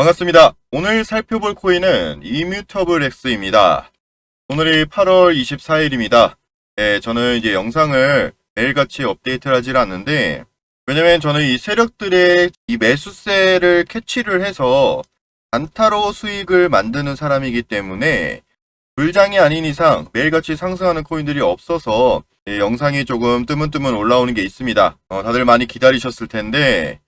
반갑습니다. 오늘 살펴볼 코인은 이뮤터블 X입니다. 오늘이 8월 24일입니다. 네, 저는 이제 영상을 매일같이 업데이트를 하질 않는데, 왜냐면 저는 이 세력들의 이 매수세를 캐치를 해서 단타로 수익을 만드는 사람이기 때문에 불장이 아닌 이상 매일같이 상승하는 코인들이 없어서 예, 영상이 조금 뜨문뜨문 올라오는 게 있습니다. 어, 다들 많이 기다리셨을 텐데,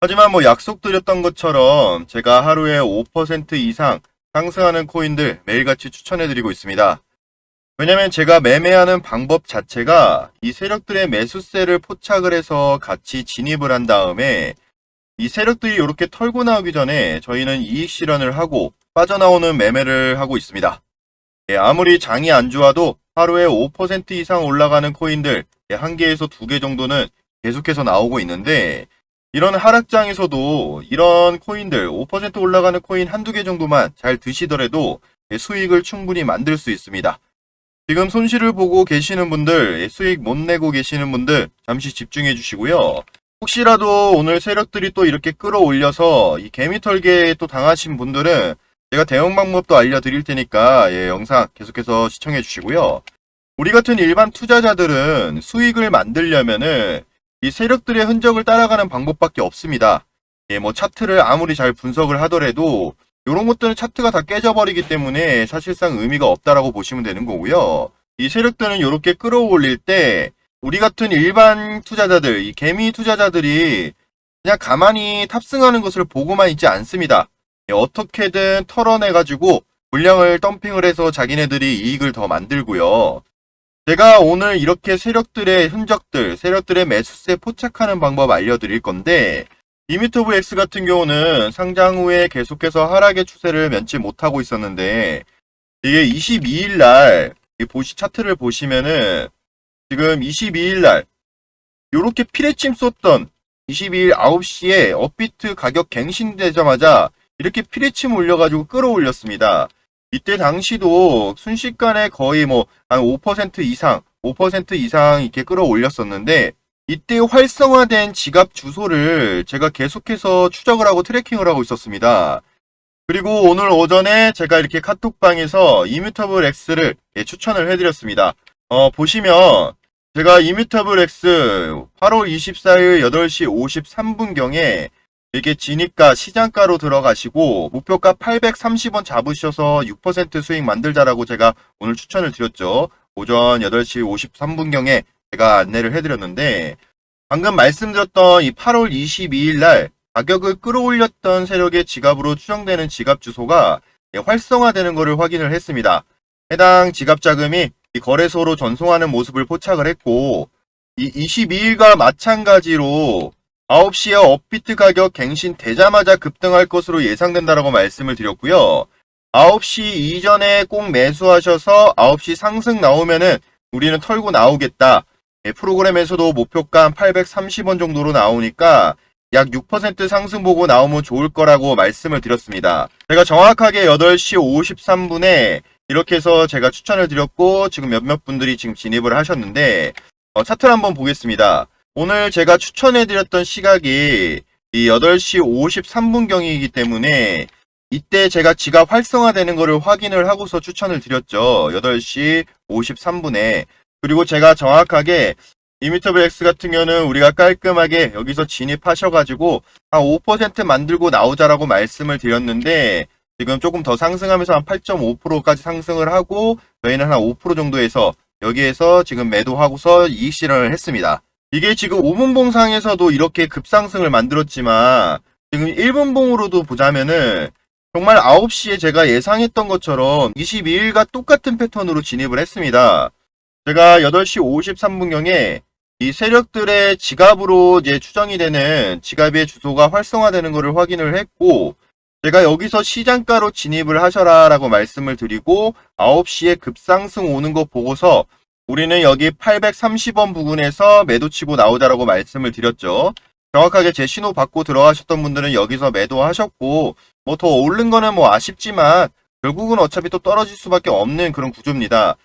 하지만 뭐 약속드렸던 것처럼 제가 하루에 5% 이상 상승하는 코인들 매일같이 추천해드리고 있습니다. 왜냐면 제가 매매하는 방법 자체가 이 세력들의 매수세를 포착을 해서 같이 진입을 한 다음에 이 세력들이 이렇게 털고 나오기 전에 저희는 이익 실현을 하고 빠져나오는 매매를 하고 있습니다. 예, 아무리 장이 안 좋아도 하루에 5% 이상 올라가는 코인들 예, 한 개에서 두 개 정도는 계속해서 나오고 있는데 이런 하락장에서도 이런 코인들 5% 올라가는 코인 한두 개 정도만 잘 드시더라도 예, 수익을 충분히 만들 수 있습니다. 지금 손실을 보고 계시는 분들, 예, 수익 못 내고 계시는 분들 잠시 집중해 주시고요. 혹시라도 오늘 세력들이 또 이렇게 끌어올려서 이 개미털기에 또 당하신 분들은 제가 대응 방법도 알려드릴 테니까 예, 영상 계속해서 시청해 주시고요. 우리 같은 일반 투자자들은 수익을 만들려면은 이 세력들의 흔적을 따라가는 방법밖에 없습니다. 예, 뭐 차트를 아무리 잘 분석을 하더라도 이런 것들은 차트가 다 깨져버리기 때문에 사실상 의미가 없다라고 보시면 되는 거고요. 이 세력들은 이렇게 끌어올릴 때 우리 같은 일반 투자자들, 이 개미 투자자들이 그냥 가만히 탑승하는 것을 보고만 있지 않습니다. 예, 어떻게든 털어내가지고 물량을 덤핑을 해서 자기네들이 이익을 더 만들고요. 제가 오늘 이렇게 세력들의 흔적들, 세력들의 매수세 포착하는 방법 알려드릴 건데, 이미터브 X 같은 경우는 상장 후에 계속해서 하락의 추세를 면치 못하고 있었는데, 이게 22일 날, 이 보시 차트를 보시면은, 지금 22일 날, 요렇게 피레침 쏟던 22일 9시에 업비트 가격 갱신되자마자 이렇게 피레침 올려가지고 끌어올렸습니다. 이때 당시도 순식간에 거의 뭐 한 5% 이상, 5% 이상 이렇게 끌어올렸었는데 이때 활성화된 지갑 주소를 제가 계속해서 추적을 하고 트래킹을 하고 있었습니다. 그리고 오늘 오전에 제가 이렇게 카톡방에서 이뮤터블 X를 예, 추천을 해드렸습니다. 어, 보시면 제가 이뮤터블 X 8월 24일 8시 53분경에 이게 진입가 시장가로 들어가시고 목표가 830원 잡으셔서 6% 수익 만들자라고 제가 오늘 추천을 드렸죠. 오전 8시 53분경에 제가 안내를 해드렸는데 방금 말씀드렸던 이 8월 22일 날 가격을 끌어올렸던 세력의 지갑으로 추정되는 지갑 주소가 예, 활성화되는 것을 확인을 했습니다. 해당 지갑 자금이 이 거래소로 전송하는 모습을 포착을 했고 이 22일과 마찬가지로 9시에 업비트 가격 갱신되자마자 급등할 것으로 예상된다라고 말씀을 드렸고요. 9시 이전에 꼭 매수하셔서 9시 상승 나오면은 우리는 털고 나오겠다. 예, 프로그램에서도 목표가 830원 정도로 나오니까 약 6% 상승 보고 나오면 좋을 거라고 말씀을 드렸습니다. 제가 정확하게 8시 53분에 이렇게 해서 제가 추천을 드렸고 지금 몇몇 분들이 지금 진입을 하셨는데 어, 차트를 한번 보겠습니다. 오늘 제가 추천해드렸던 시각이 이 8시 53분경이기 때문에 이때 제가 지갑 활성화되는 것을 확인을 하고서 추천을 드렸죠. 8시 53분에. 그리고 제가 정확하게 이미터블 X 같은 경우는 우리가 깔끔하게 여기서 진입하셔가지고 한 5% 만들고 나오자라고 말씀을 드렸는데 지금 조금 더 상승하면서 한 8.5%까지 상승을 하고 저희는 한 5% 정도에서 여기에서 지금 매도하고서 이익 실현을 했습니다. 이게 지금 5분봉상에서도 이렇게 급상승을 만들었지만 지금 1분봉으로도 보자면은 정말 9시에 제가 예상했던 것처럼 22일과 똑같은 패턴으로 진입을 했습니다. 제가 8시 53분경에 이 세력들의 지갑으로 이제 추정이 되는 지갑의 주소가 활성화되는 것을 확인을 했고 제가 여기서 시장가로 진입을 하셔라 라고 말씀을 드리고 9시에 급상승 오는 거 보고서 우리는 여기 830원 부근에서 매도치고 나오자라고 말씀을 드렸죠. 정확하게 제 신호 받고 들어가셨던 분들은 여기서 매도하셨고 뭐 더 오른 거는 뭐 아쉽지만 결국은 어차피 또 떨어질 수밖에 없는 그런 구조입니다.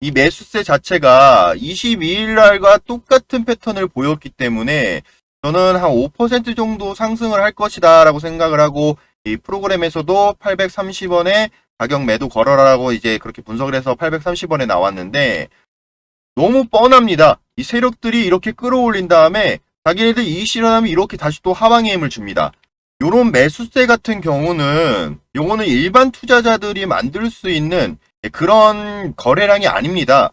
이 매수세 자체가 22일 날과 똑같은 패턴을 보였기 때문에 저는 한 5% 정도 상승을 할 것이다 라고 생각을 하고 이 프로그램에서도 830원에 가격 매도 걸어라라고 이제 그렇게 분석을 해서 830원에 나왔는데 너무 뻔합니다. 이 세력들이 이렇게 끌어올린 다음에 자기네들 이익 실현하면 이렇게 다시 또 하방의 힘을 줍니다. 요런 매수세 같은 경우는 요거는 일반 투자자들이 만들 수 있는 그런 거래량이 아닙니다.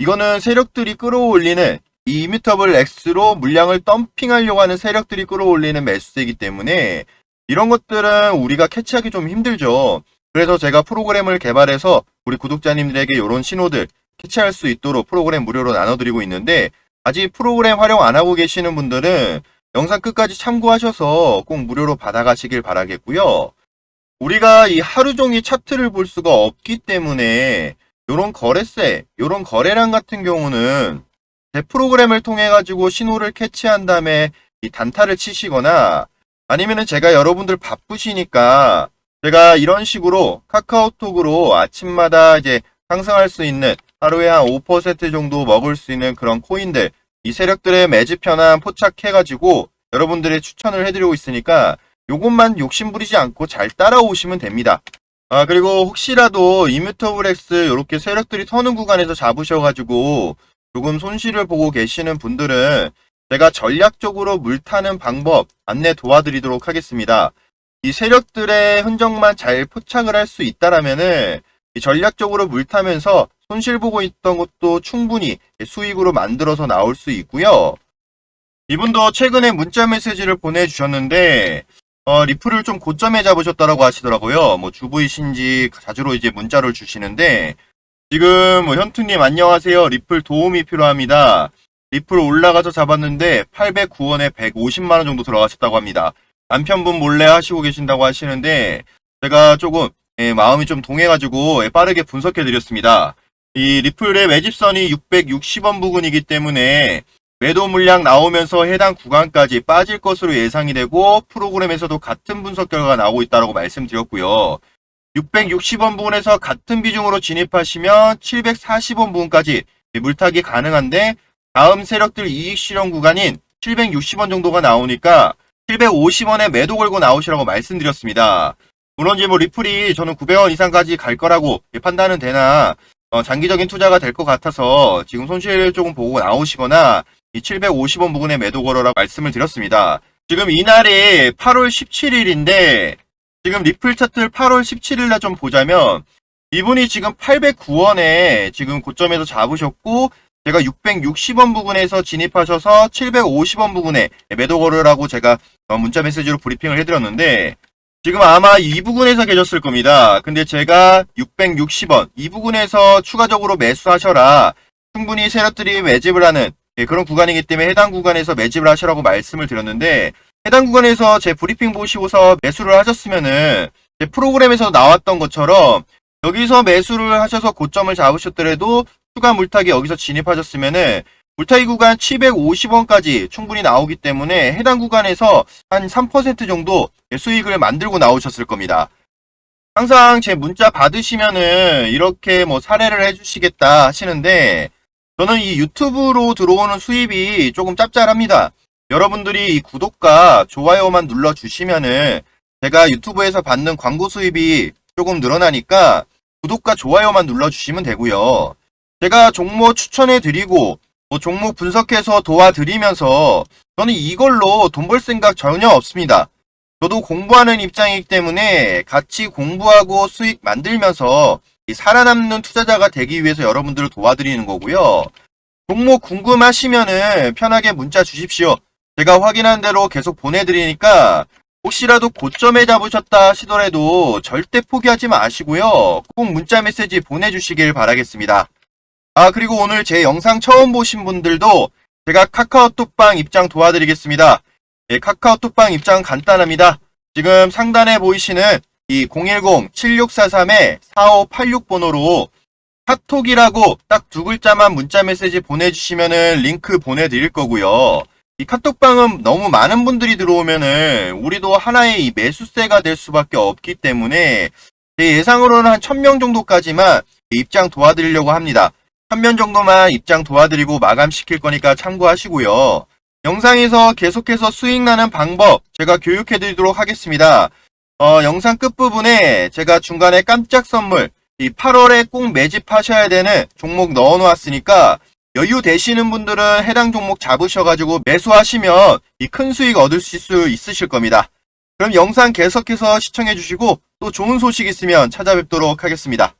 이거는 세력들이 끌어올리는 이 이뮤터블 X로 물량을 덤핑하려고 하는 세력들이 끌어올리는 매수세이기 때문에 이런 것들은 우리가 캐치하기 좀 힘들죠. 그래서 제가 프로그램을 개발해서 우리 구독자님들에게 이런 신호들 캐치할 수 있도록 프로그램 무료로 나눠드리고 있는데 아직 프로그램 활용 안 하고 계시는 분들은 영상 끝까지 참고하셔서 꼭 무료로 받아가시길 바라겠고요. 우리가 이 하루 종일 차트를 볼 수가 없기 때문에 요런 거래세, 요런 거래량 같은 경우는 제 프로그램을 통해 가지고 신호를 캐치한 다음에 이 단타를 치시거나 아니면은 제가 여러분들 바쁘시니까 제가 이런 식으로 카카오톡으로 아침마다 이제 상승할 수 있는 하루에 한 5% 정도 먹을 수 있는 그런 코인들 이 세력들의 매집 현황 포착해가지고 여러분들의 추천을 해드리고 있으니까 요것만 욕심부리지 않고 잘 따라오시면 됩니다. 아 그리고 혹시라도 이뮤터블엑스 이렇게 세력들이 터는 구간에서 잡으셔가지고 조금 손실을 보고 계시는 분들은 제가 전략적으로 물 타는 방법 안내 도와드리도록 하겠습니다. 이 세력들의 흔적만 잘 포착을 할 수 있다라면은 이 전략적으로 물 타면서 손실 보고 있던 것도 충분히 수익으로 만들어서 나올 수 있고요. 이분도 최근에 문자 메시지를 보내주셨는데 어, 리플을 좀 고점에 잡으셨다라고 하시더라고요. 뭐 주부이신지 자주로 이제 문자를 주시는데 지금 뭐 현투님 안녕하세요. 리플 도움이 필요합니다. 리플 올라가서 잡았는데 809원에 150만 원 정도 들어가셨다고 합니다. 남편분 몰래 하시고 계신다고 하시는데 제가 조금 예, 마음이 좀 동해가지고 예, 빠르게 분석해드렸습니다. 이 리플의 매집선이 660원 부근이기 때문에 매도 물량 나오면서 해당 구간까지 빠질 것으로 예상이 되고 프로그램에서도 같은 분석 결과가 나오고 있다고 말씀드렸고요. 660원 부근에서 같은 비중으로 진입하시면 740원 부근까지 물타기 가능한데 다음 세력들 이익 실현 구간인 760원 정도가 나오니까 750원에 매도 걸고 나오시라고 말씀드렸습니다. 물론 이제 뭐 리플이 저는 900원 이상까지 갈 거라고 판단은 되나 어, 장기적인 투자가 될 것 같아서 지금 손실 조금 보고 나오시거나 이 750원 부근에 매도 걸어라고 말씀을 드렸습니다. 지금 이날이 8월 17일인데 지금 리플 차트를 8월 17일 날 좀 보자면 이분이 지금 809원에 지금 고점에서 잡으셨고 제가 660원 부근에서 진입하셔서 750원 부근에 매도 걸으라고 제가 어, 문자 메시지로 브리핑을 해드렸는데 지금 아마 이 부근에서 계셨을 겁니다. 근데 제가 660원 이 부근에서 추가적으로 매수하셔라. 충분히 세력들이 매집을 하는 예, 그런 구간이기 때문에 해당 구간에서 매집을 하시라고 말씀을 드렸는데 해당 구간에서 제 브리핑 보시고서 매수를 하셨으면은 제 프로그램에서 나왔던 것처럼 여기서 매수를 하셔서 고점을 잡으셨더라도 추가 물타기 여기서 진입하셨으면은 물타기 구간 750원까지 충분히 나오기 때문에 해당 구간에서 한 3% 정도 수익을 만들고 나오셨을 겁니다. 항상 제 문자 받으시면은 이렇게 뭐 사례를 해주시겠다 하시는데 저는 이 유튜브로 들어오는 수입이 조금 짭짤합니다. 여러분들이 이 구독과 좋아요만 눌러주시면은 제가 유튜브에서 받는 광고 수입이 조금 늘어나니까 구독과 좋아요만 눌러주시면 되고요. 제가 종목 추천해드리고 뭐 종목 분석해서 도와드리면서 저는 이걸로 돈 벌 생각 전혀 없습니다. 저도 공부하는 입장이기 때문에 같이 공부하고 수익 만들면서 살아남는 투자자가 되기 위해서 여러분들을 도와드리는 거고요. 종목 궁금하시면은 편하게 문자 주십시오. 제가 확인한 대로 계속 보내드리니까 혹시라도 고점에 잡으셨다 하시더라도 절대 포기하지 마시고요. 꼭 문자 메시지 보내주시길 바라겠습니다. 아 그리고 오늘 제 영상 처음 보신 분들도 제가 카카오톡방 입장 도와드리겠습니다. 예, 카카오톡방 입장 간단합니다. 지금 상단에 보이시는 이 010-7643-4586 번호로 카톡이라고 딱 두 글자만 문자 메시지 보내주시면은 링크 보내드릴 거고요. 이 카톡방은 너무 많은 분들이 들어오면은 우리도 하나의 이 매수세가 될 수밖에 없기 때문에 제 예상으로는 한 1000명 정도까지만 입장 도와드리려고 합니다. 1000명 정도만 입장 도와드리고 마감시킬 거니까 참고하시고요. 영상에서 계속해서 수익 나는 방법 제가 교육해 드리도록 하겠습니다. 어, 영상 끝부분에 제가 중간에 깜짝 선물, 이 8월에 꼭 매집하셔야 되는 종목 넣어 놓았으니까 여유 되시는 분들은 해당 종목 잡으셔가지고 매수하시면 이 큰 수익 얻으실 수 있으실 겁니다. 그럼 영상 계속해서 시청해 주시고 또 좋은 소식 있으면 찾아뵙도록 하겠습니다.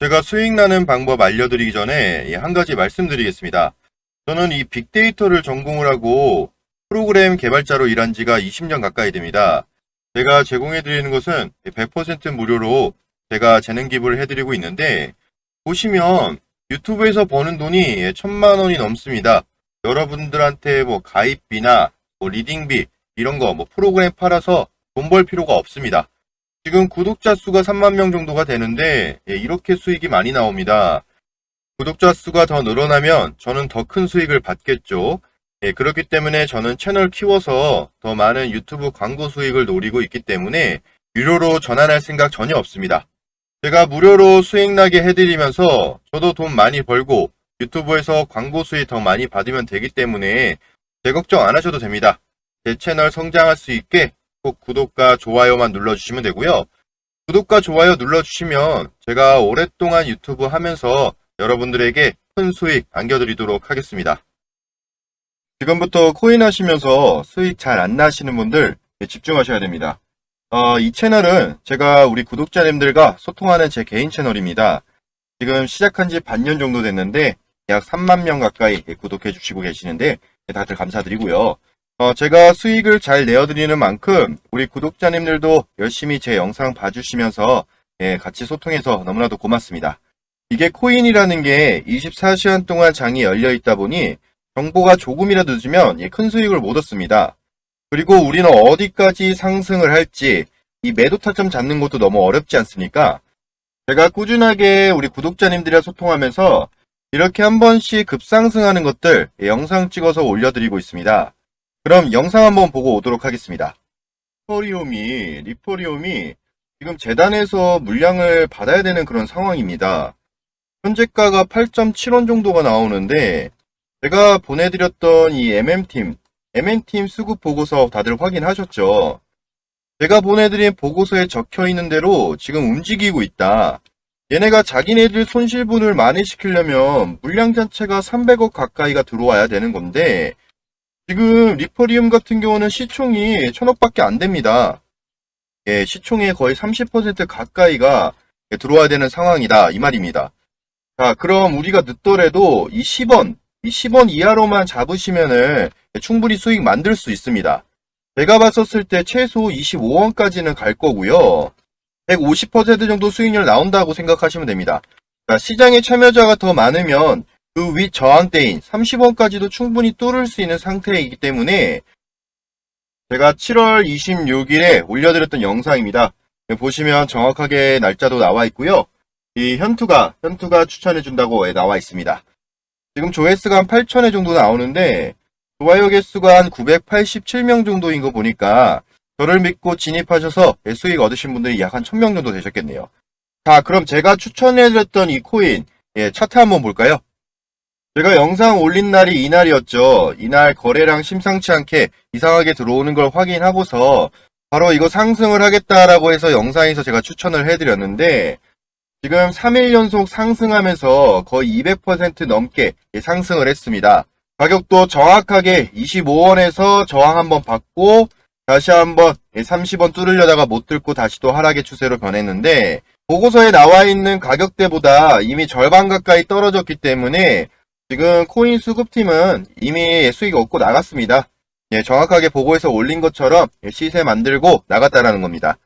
제가 수익 나는 방법 알려드리기 전에 예, 한 가지 말씀드리겠습니다. 저는 이 빅데이터를 전공을 하고 프로그램 개발자로 일한 지가 20년 가까이 됩니다. 제가 제공해 드리는 것은 100% 무료로 제가 재능 기부를 해드리고 있는데 보시면 유튜브에서 버는 돈이 천만 원이 넘습니다. 여러분들한테 뭐 가입비나 뭐 리딩비 이런 거 뭐 프로그램 팔아서 돈 벌 필요가 없습니다. 지금 구독자 수가 3만 명 정도가 되는데 예, 이렇게 수익이 많이 나옵니다. 구독자 수가 더 늘어나면 저는 더 큰 수익을 받겠죠. 예, 그렇기 때문에 저는 채널 키워서 더 많은 유튜브 광고 수익을 노리고 있기 때문에 유료로 전환할 생각 전혀 없습니다. 제가 무료로 수익 나게 해드리면서 저도 돈 많이 벌고 유튜브에서 광고 수익 더 많이 받으면 되기 때문에 제 걱정 안 하셔도 됩니다. 제 채널 성장할 수 있게 꼭 구독과 좋아요만 눌러주시면 되고요. 구독과 좋아요 눌러주시면 제가 오랫동안 유튜브 하면서 여러분들에게 큰 수익 안겨드리도록 하겠습니다. 지금부터 코인 하시면서 수익 잘 안 나시는 분들 집중하셔야 됩니다. 어, 이 채널은 제가 우리 구독자님들과 소통하는 제 개인 채널입니다. 지금 시작한 지 반년 정도 됐는데 약 3만 명 가까이 구독해 주시고 계시는데 다들 감사드리고요. 어, 제가 수익을 잘 내어드리는 만큼 우리 구독자님들도 열심히 제 영상 봐주시면서 예, 같이 소통해서 너무나도 고맙습니다. 이게 코인이라는 게 24시간 동안 장이 열려 있다 보니 정보가 조금이라도 늦으면 예, 큰 수익을 못 얻습니다. 그리고 우리는 어디까지 상승을 할지 이 매도 타점 잡는 것도 너무 어렵지 않습니까? 제가 꾸준하게 우리 구독자님들이랑 소통하면서 이렇게 한 번씩 급상승하는 것들 예, 영상 찍어서 올려드리고 있습니다. 그럼 영상 한번 보고 오도록 하겠습니다. 리포리움이, 리포리움이 지금 재단에서 물량을 받아야 되는 그런 상황입니다. 현재가가 8.7원 정도가 나오는데 제가 보내드렸던 이 MM팀, MM팀 수급 보고서 다들 확인하셨죠? 제가 보내드린 보고서에 적혀 있는 대로 지금 움직이고 있다. 얘네가 자기네들 손실분을 만회시키려면 물량 자체가 300억 가까이가 들어와야 되는 건데 지금 리퍼리움 같은 경우는 시총이 천억밖에 안 됩니다. 예, 시총의 거의 30% 가까이가 들어와야 되는 상황이다. 이 말입니다. 자, 그럼 우리가 늦더라도 이 10원, 이 10원 이하로만 잡으시면은 충분히 수익 만들 수 있습니다. 제가 봤었을 때 최소 25원까지는 갈 거고요. 150% 정도 수익률 나온다고 생각하시면 됩니다. 그러니까 시장에 참여자가 더 많으면 그윗 저항대인 30원까지도 충분히 뚫을 수 있는 상태이기 때문에 제가 7월 26일에 올려드렸던 영상입니다. 보시면 정확하게 날짜도 나와 있고요. 이 현투가 현투가 추천해 준다고 나와 있습니다. 지금 조회수가 한 8천회 정도 나오는데 좋아요 개수가 한 987명 정도인 거 보니까 저를 믿고 진입하셔서 수익 얻으신 분들이 약 한 1000명 정도 되셨겠네요. 자 그럼 제가 추천해드렸던 이 코인 예, 차트 한번 볼까요? 제가 영상 올린 날이 이날이었죠. 이날 거래량 심상치 않게 이상하게 들어오는 걸 확인하고서 바로 이거 상승을 하겠다라고 해서 영상에서 제가 추천을 해드렸는데 지금 3일 연속 상승하면서 거의 200% 넘게 상승을 했습니다. 가격도 정확하게 25원에서 저항 한번 받고 다시 한번 30원 뚫으려다가 못 뚫고 다시 또 하락의 추세로 변했는데 보고서에 나와 있는 가격대보다 이미 절반 가까이 떨어졌기 때문에 지금 코인 수급팀은 이미 수익 얻고 나갔습니다. 예, 정확하게 보고에서 올린 것처럼 시세 만들고 나갔다라는 겁니다.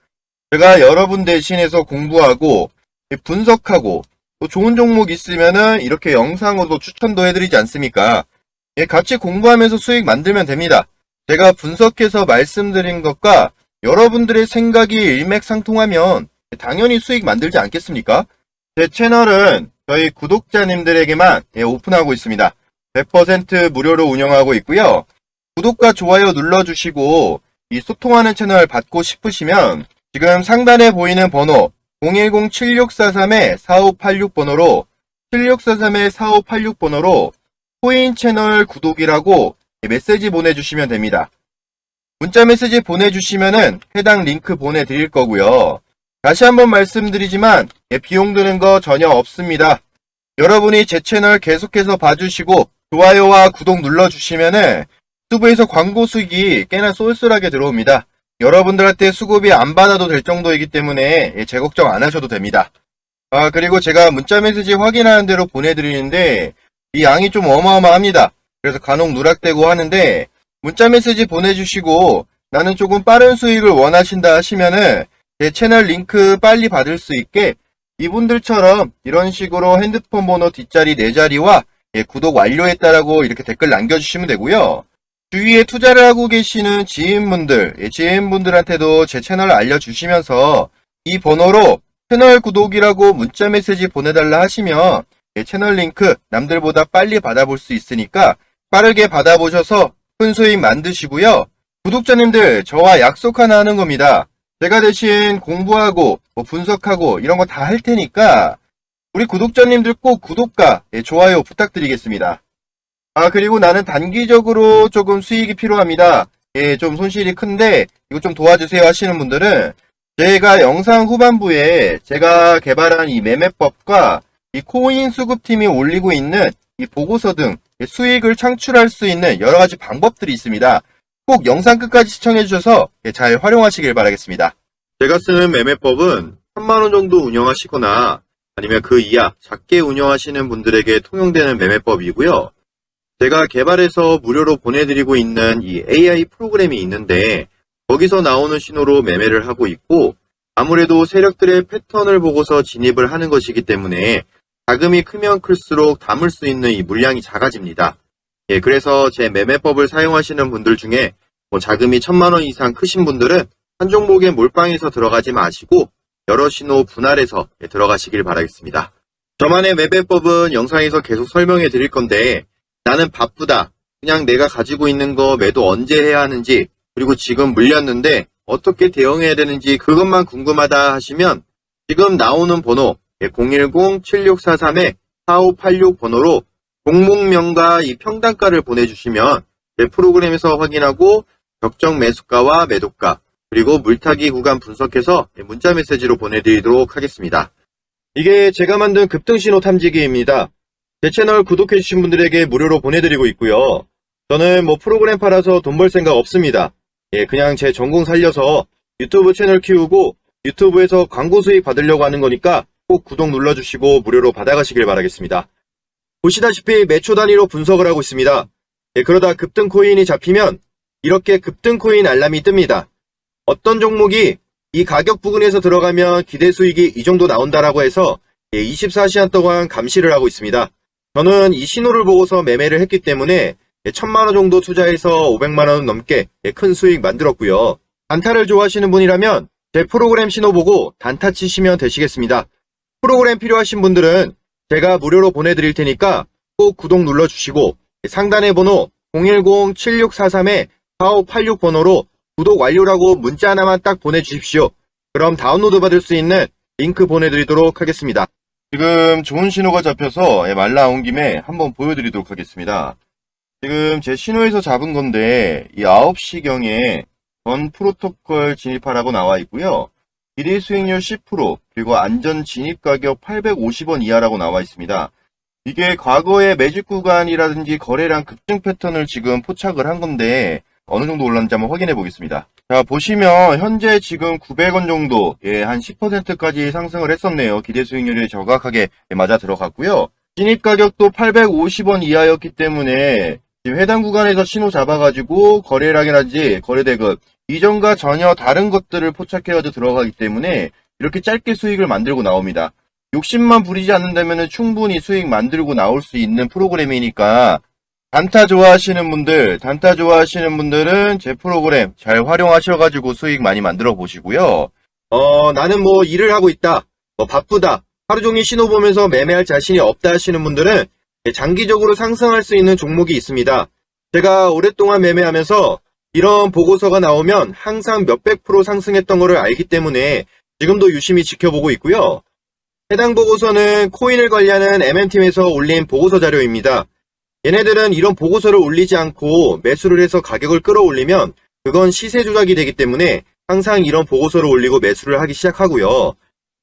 제가 여러분 대신해서 공부하고 분석하고 또 좋은 종목 있으면은 이렇게 영상으로 추천도 해드리지 않습니까? 예, 같이 공부하면서 수익 만들면 됩니다. 제가 분석해서 말씀드린 것과 여러분들의 생각이 일맥상통하면 당연히 수익 만들지 않겠습니까? 제 채널은 저희 구독자님들에게만 예, 오픈하고 있습니다. 100% 무료로 운영하고 있고요. 구독과 좋아요 눌러주시고 이 소통하는 채널 받고 싶으시면 지금 상단에 보이는 번호 010-7643-4586번호로 7643-4586 번호로 코인 채널 구독이라고 메시지 보내주시면 됩니다. 문자 메시지 보내주시면은 해당 링크 보내드릴 거고요. 다시 한번 말씀드리지만 예, 비용 드는 거 전혀 없습니다. 여러분이 제 채널 계속해서 봐주시고 좋아요와 구독 눌러주시면은 유튜브에서 광고 수익이 꽤나 쏠쏠하게 들어옵니다. 여러분들한테 수급이 안 받아도 될 정도이기 때문에 예, 제 걱정 안 하셔도 됩니다. 아 그리고 제가 문자 메시지 확인하는 대로 보내드리는데 이 양이 좀 어마어마합니다. 그래서 간혹 누락되고 하는데 문자 메시지 보내주시고 나는 조금 빠른 수익을 원하신다 하시면은 제 채널 링크 빨리 받을 수 있게 이분들처럼 이런 식으로 핸드폰 번호 뒷자리 네 자리와 예, 구독 완료했다라고 이렇게 댓글 남겨주시면 되고요. 주위에 투자를 하고 계시는 지인분들, 예, 지인분들한테도 제 채널을 알려주시면서 이 번호로 채널 구독이라고 문자 메시지 보내달라 하시면 예, 채널 링크 남들보다 빨리 받아볼 수 있으니까 빠르게 받아보셔서 큰 수익 만드시고요. 구독자님들 저와 약속 하나 하는 겁니다. 제가 대신 공부하고 뭐 분석하고 이런 거 다 할 테니까 우리 구독자님들 꼭 구독과 예, 좋아요 부탁드리겠습니다. 아 그리고 나는 단기적으로 조금 수익이 필요합니다. 예, 좀 손실이 큰데 이거 좀 도와주세요 하시는 분들은 제가 영상 후반부에 제가 개발한 이 매매법과 이 코인 수급팀이 올리고 있는 이 보고서 등 수익을 창출할 수 있는 여러 가지 방법들이 있습니다. 꼭 영상 끝까지 시청해 주셔서 예, 잘 활용하시길 바라겠습니다. 제가 쓰는 매매법은 3만원 정도 운영하시거나 아니면 그 이하 작게 운영하시는 분들에게 통용되는 매매법이고요. 제가 개발해서 무료로 보내드리고 있는 이 AI 프로그램이 있는데 거기서 나오는 신호로 매매를 하고 있고 아무래도 세력들의 패턴을 보고서 진입을 하는 것이기 때문에 자금이 크면 클수록 담을 수 있는 이 물량이 작아집니다. 예, 그래서 제 매매법을 사용하시는 분들 중에 뭐 자금이 천만 원 이상 크신 분들은 한 종목에 몰빵해서 들어가지 마시고 여러 신호 분할해서 예, 들어가시길 바라겠습니다. 저만의 매매법은 영상에서 계속 설명해 드릴 건데 나는 바쁘다. 그냥 내가 가지고 있는 거 매도 언제 해야 하는지 그리고 지금 물렸는데 어떻게 대응해야 되는지 그것만 궁금하다 하시면 지금 나오는 번호 010-7643-4586 번호로 종목명과 이 평단가를 보내주시면 제 프로그램에서 확인하고 적정 매수가와 매도가 그리고 물타기 구간 분석해서 문자 메시지로 보내드리도록 하겠습니다. 이게 제가 만든 급등신호 탐지기입니다. 제 채널 구독해주신 분들에게 무료로 보내드리고 있고요. 저는 뭐 프로그램 팔아서 돈 벌 생각 없습니다. 예, 그냥 제 전공 살려서 유튜브 채널 키우고 유튜브에서 광고 수익 받으려고 하는 거니까 꼭 구독 눌러주시고 무료로 받아가시길 바라겠습니다. 보시다시피 매초 단위로 분석을 하고 있습니다. 예, 그러다 급등 코인이 잡히면 이렇게 급등 코인 알람이 뜹니다. 어떤 종목이 이 가격 부근에서 들어가면 기대 수익이 이 정도 나온다라고 해서 24시간 동안 감시를 하고 있습니다. 저는 이 신호를 보고서 매매를 했기 때문에 천만 원 정도 투자해서 500만 원 넘게 큰 수익 만들었고요. 단타를 좋아하시는 분이라면 제 프로그램 신호 보고 단타 치시면 되시겠습니다. 프로그램 필요하신 분들은 제가 무료로 보내드릴 테니까 꼭 구독 눌러주시고 상단의 번호 010-7643-4586 번호로 구독 완료라고 문자 하나만 딱 보내주십시오. 그럼 다운로드 받을 수 있는 링크 보내드리도록 하겠습니다. 지금 좋은 신호가 잡혀서 말 나온 김에 한번 보여드리도록 하겠습니다. 지금 제 신호에서 잡은 건데 이 9시경에 전 프로토콜 진입하라고 나와 있고요. 기대 수익률 10% 그리고 안전 진입 가격 850원 이하라고 나와 있습니다. 이게 과거의 매직 구간이라든지 거래량 급증 패턴을 지금 포착을 한 건데 어느 정도 올랐는지 한번 확인해 보겠습니다. 자 보시면 현재 지금 900원 정도 예, 한 10%까지 상승을 했었네요. 기대 수익률이 정확하게 맞아 들어갔고요. 진입 가격도 850원 이하였기 때문에 지금 해당 구간에서 신호 잡아가지고 거래량이라든지 거래대금 이전과 전혀 다른 것들을 포착해가지고 들어가기 때문에 이렇게 짧게 수익을 만들고 나옵니다. 욕심만 부리지 않는다면 충분히 수익 만들고 나올 수 있는 프로그램이니까 단타 좋아하시는 분들, 단타 좋아하시는 분들은 제 프로그램 잘 활용하셔가지고 수익 많이 만들어 보시고요. 어, 나는 뭐 일을 하고 있다. 뭐 바쁘다. 하루 종일 신호 보면서 매매할 자신이 없다 하시는 분들은 장기적으로 상승할 수 있는 종목이 있습니다. 제가 오랫동안 매매하면서 이런 보고서가 나오면 항상 몇백 프로 상승했던 것을 알기 때문에 지금도 유심히 지켜보고 있고요. 해당 보고서는 코인을 관리하는 MM팀에서 올린 보고서 자료입니다. 얘네들은 이런 보고서를 올리지 않고 매수를 해서 가격을 끌어올리면 그건 시세 조작이 되기 때문에 항상 이런 보고서를 올리고 매수를 하기 시작하고요.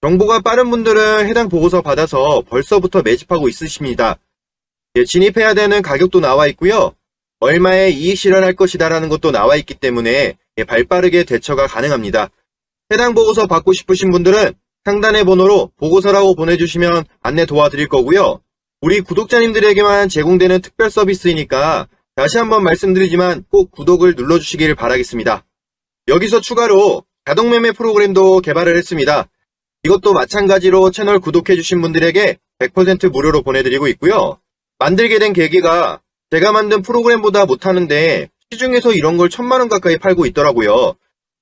정보가 빠른 분들은 해당 보고서 받아서 벌써부터 매집하고 있으십니다. 예, 진입해야 되는 가격도 나와 있고요. 얼마에 이익 실현할 것이다라는 것도 나와 있기 때문에 예, 발빠르게 대처가 가능합니다. 해당 보고서 받고 싶으신 분들은 상단의 번호로 보고서라고 보내주시면 안내 도와드릴 거고요. 우리 구독자님들에게만 제공되는 특별 서비스이니까 다시 한번 말씀드리지만 꼭 구독을 눌러주시길 바라겠습니다. 여기서 추가로 자동매매 프로그램도 개발을 했습니다. 이것도 마찬가지로 채널 구독해주신 분들에게 100% 무료로 보내드리고 있고요. 만들게 된 계기가 제가 만든 프로그램보다 못하는데 시중에서 이런 걸 천만원 가까이 팔고 있더라고요.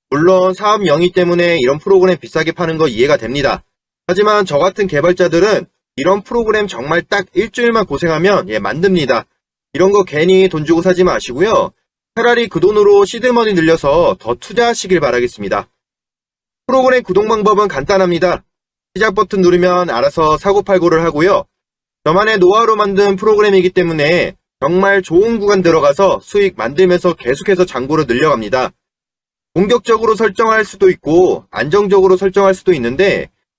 물론 사업 영위 때문에 이런 프로그램 비싸게 파는 거 이해가 됩니다. 하지만 저 같은 개발자들은 이런 프로그램 정말 딱 일주일만 고생하면 예, 만듭니다. 이런 거 괜히 돈 주고 사지 마시고요. 차라리 그 돈으로 시드머니 늘려서 더 투자하시길 바라겠습니다. 프로그램 구독 방법은 간단합니다. 시작 버튼 누르면 알아서 사고팔고를 하고요. 저만의 노하우로 만든 프로그램이기 때문에 정말 좋은 구간 들어가서 수익 만들면서 계속해서 잔고를 늘려갑니다. 공격적으로 설정할 수도 있고 안정적으로 설정할 수도 있는데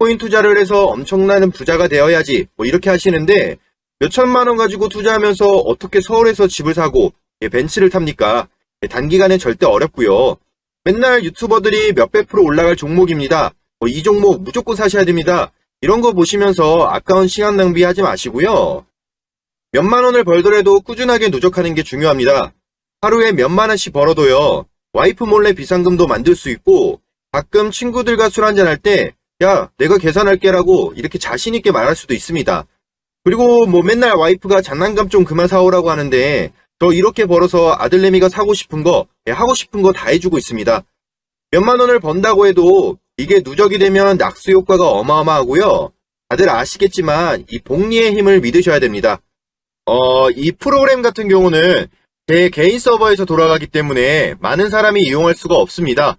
코인 투자를 해서 엄청나는 부자가 되어야지 뭐 이렇게 하시는데 몇천만 원 가지고 투자하면서 어떻게 서울에서 집을 사고 예, 벤츠를 탑니까? 예, 단기간에 절대 어렵고요. 맨날 유튜버들이 몇백 프로 올라갈 종목입니다. 뭐이 종목 무조건 사셔야 됩니다. 이런 거 보시면서 아까운 시간 낭비하지 마시고요. 몇만 원을 벌더라도 꾸준하게 누적하는 게 중요합니다. 하루에 몇만 원씩 벌어도요. 와이프 몰래 비상금도 만들 수 있고 가끔 친구들과 술 한잔 할 때 야, 내가 계산할게라고 이렇게 자신있게 말할 수도 있습니다. 그리고 뭐 맨날 와이프가 장난감 좀 그만 사오라고 하는데 저 이렇게 벌어서 아들내미가 사고 싶은 거, 예, 하고 싶은 거 다 해주고 있습니다. 몇만 원을 번다고 해도 이게 누적이 되면 낙수 효과가 어마어마하고요. 다들 아시겠지만 이 복리의 힘을 믿으셔야 됩니다. 어, 이 프로그램 같은 경우는 제 개인 서버에서 돌아가기 때문에 많은 사람이 이용할 수가 없습니다.